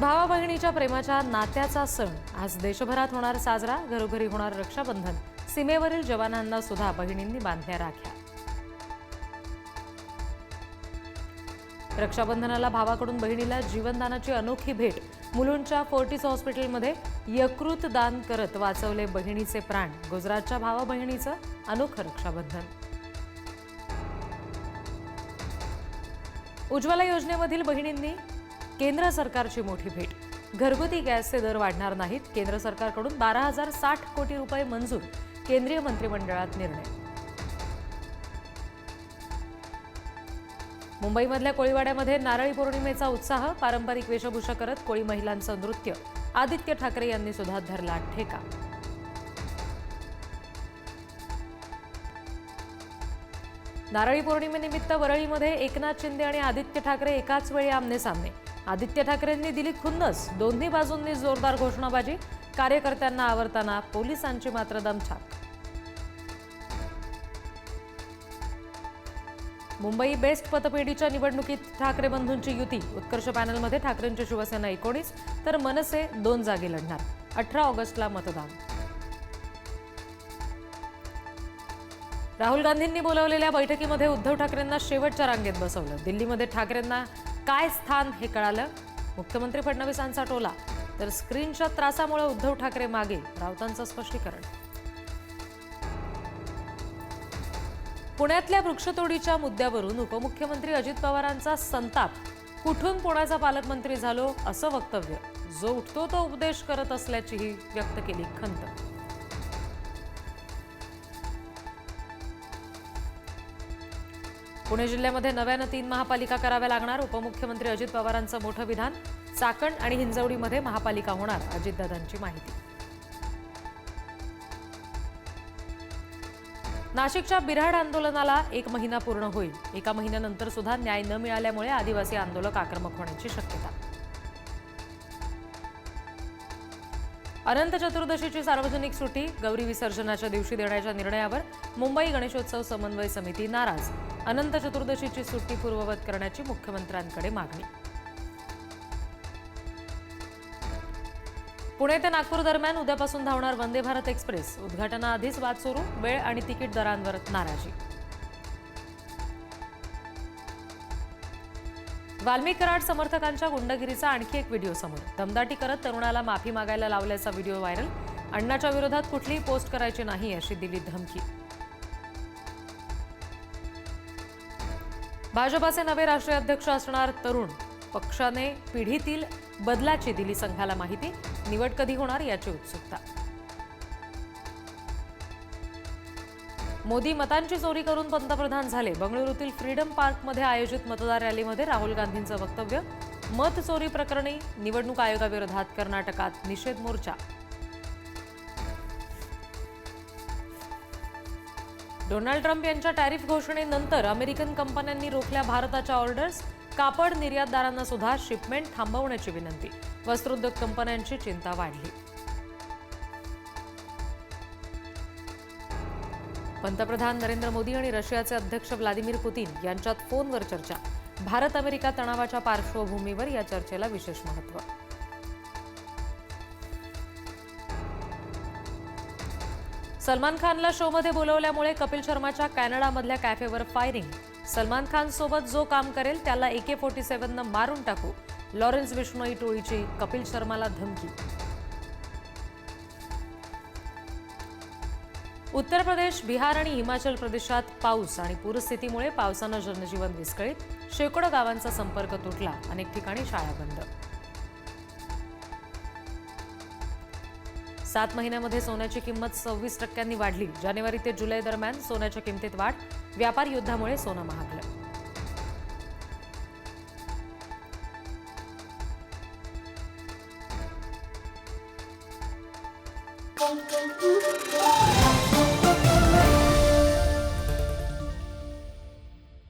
भावा बहिणीच्या प्रेमाच्या नात्याचा सण. आज देशभरात होणार साजरा घरोघरी होणार रक्षाबंधन. सीमेवरील जवानांना सुद्धा बहिणींनी बांधल्या राख्या. रक्षाबंधनाला भावाकडून बहिणीला जीवनदानाची अनोखी भेट. मुलुंडच्या फोर्टिस हॉस्पिटलमध्ये यकृत दान करत वाचवले बहिणीचे प्राण. गुजरातच्या भावा बहिणीचं अनोखं रक्षाबंधन. उज्ज्वला योजनेमधील बहिणींनी केंद्र सरकारची मोठी भेट. घरगुती गॅसचे दर वाढणार नाहीत केंद्र सरकारकडून बारा हजार साठ कोटी रुपये मंजूर केंद्रीय मंत्रिमंडळात निर्णय. मुंबईमधल्या कोळीवाड्यामध्ये नारळी पौर्णिमेचा उत्साह पारंपरिक वेशभूषा करत कोळी महिलांचं नृत्य आदित्य ठाकरे यांनी सुद्धा धरला ठेका. नारळी पौर्णिमेनिमित्त वरळीमध्ये एकनाथ शिंदे आणि आदित्य ठाकरे एकाच वेळी आमने सामने. आदित्य ठाकरेंनी दिली खुन्नस. दोन्ही बाजूंनी जोरदार घोषणाबाजी. कार्यकर्त्यांना आवरताना पोलिसांची मात्र दमछाक. मुंबई बेस्ट पतपेढीच्या निवडणुकीत ठाकरे बंधूंची युती. उत्कर्ष पॅनलमध्ये ठाकरेंची शिवसेना एकोणीस तर मनसे दोन जागी लढणार. अठरा ऑगस्टला मतदान. राहुल गांधींनी बोलावलेल्या बैठकीमध्ये उद्धव ठाकरेंना शेवटच्या रांगेत बसवलं. दिल्लीमध्ये ठाकरेंना काय स्थान हे कळालं? मुख्यमंत्री फडणवीसांचा टोला. तर स्क्रीनच्या त्रासामुळे उद्धव ठाकरे मागे राऊतांचं स्पष्टीकरण. पुण्यातल्या वृक्षतोडीच्या मुद्द्यावरून उपमुख्यमंत्री अजित पवारांचा संताप. कुठून पुण्याचा पालकमंत्री झालो असं वक्तव्य. जो उठतो तो उपदेश करत असल्याचीही व्यक्त केली खंत. पुणे जिल्ह्यामध्ये नव्यानं तीन महापालिका कराव्या लागणार. उपमुख्यमंत्री अजित पवारांचं मोठं विधान. चाकण आणि हिंजवडीमध्ये महापालिका होणार अजितदादांची माहिती. नाशिकच्या बिऱ्हाड आंदोलनाला एक महिना पूर्ण होईल. एका महिन्यानंतर सुद्धा न्याय न मिळाल्यामुळे आदिवासी आंदोलक आक्रमक होण्याची शक्यता. अनंत चतुर्दशीची सार्वजनिक सुट्टी गौरी विसर्जनाच्या दिवशी देण्याच्या निर्णयावर मुंबई गणेशोत्सव समन्वय समिती नाराज. अनंत चतुर्दशीची सुट्टी पूर्ववत करण्याची मुख्यमंत्र्यांकडे मागणी. पुणे ते नागपूर दरम्यान उद्यापासून धावणार वंदे भारत एक्सप्रेस. उद्घाटनाआधीच वाद सुरू वेळ आणि तिकीट दरांवर नाराजी. वाल्मिक कराड समर्थकांच्या गुंडगिरीचा आणखी एक व्हिडिओ समोर. दमदाटी करत तरुणाला माफी मागायला लावल्याचा व्हिडिओ व्हायरल. अण्णाच्या विरोधात कुठलीही पोस्ट करायची नाही अशी दिली धमकी. भाजपाचे नवे राष्ट्रीय अध्यक्ष असणार तरुण. पक्षाने पिढीतील बदलाची दिली संघाला माहिती. निवड कधी होणार याची उत्सुकता. मोदी मतांची चोरी करून पंतप्रधान झाले. बंगळुरूतील फ्रीडम पार्कमध्ये आयोजित मतदार रॅलीमध्ये राहुल गांधींचं वक्तव्य मत चोरी प्रकरणी निवडणूक आयोगाविरोधात कर्नाटकात निषेध मोर्चा. डोनाल्ड ट्रम्प यांच्या टॅरिफ घोषणेनंतर अमेरिकन कंपन्यांनी रोखल्या भारताच्या ऑर्डर्स कापड निर्यातदारांना सुद्धा शिपमेंट थांबवण्याची विनंती. वस्त्रोद्योग कंपन्यांची चिंता वाढली. पंतप्रधान नरेंद्र मोदी आणि रशियाचे अध्यक्ष व्लादिमीर पुतीन यांच्यात फोनवर चर्चा. भारत अमेरिका तणावाच्या पार्श्वभूमीवर या चर्चेला विशेष महत्त्व. सलमान खानला शोमध्ये बोलवल्यामुळे कपिल शर्माच्या कॅनडामधल्या कॅफेवर फायरिंग. सलमान खान सोबत जो काम करेल त्याला एके फोर्टी सेव्हननं मारून टाकू. लॉरेन्स विष्णोई टोळीची कपिल शर्माला धमकी. उत्तर प्रदेश बिहार आणि हिमाचल प्रदेशात पाऊस आणि पूरस्थितीमुळे पावसानं जनजीवन विस्कळीत. शेकडो गावांचा संपर्क तुटला अनेक ठिकाणी शाळा बंद. सात महिन्यामध्ये सोन्याची किंमत सव्वीस टक्क्यांनी वाढली. जानेवारी ते जुलै दरम्यान सोन्याच्या किमतीत वाढ व्यापार युद्धामुळे सोनं महागलं. Thank you.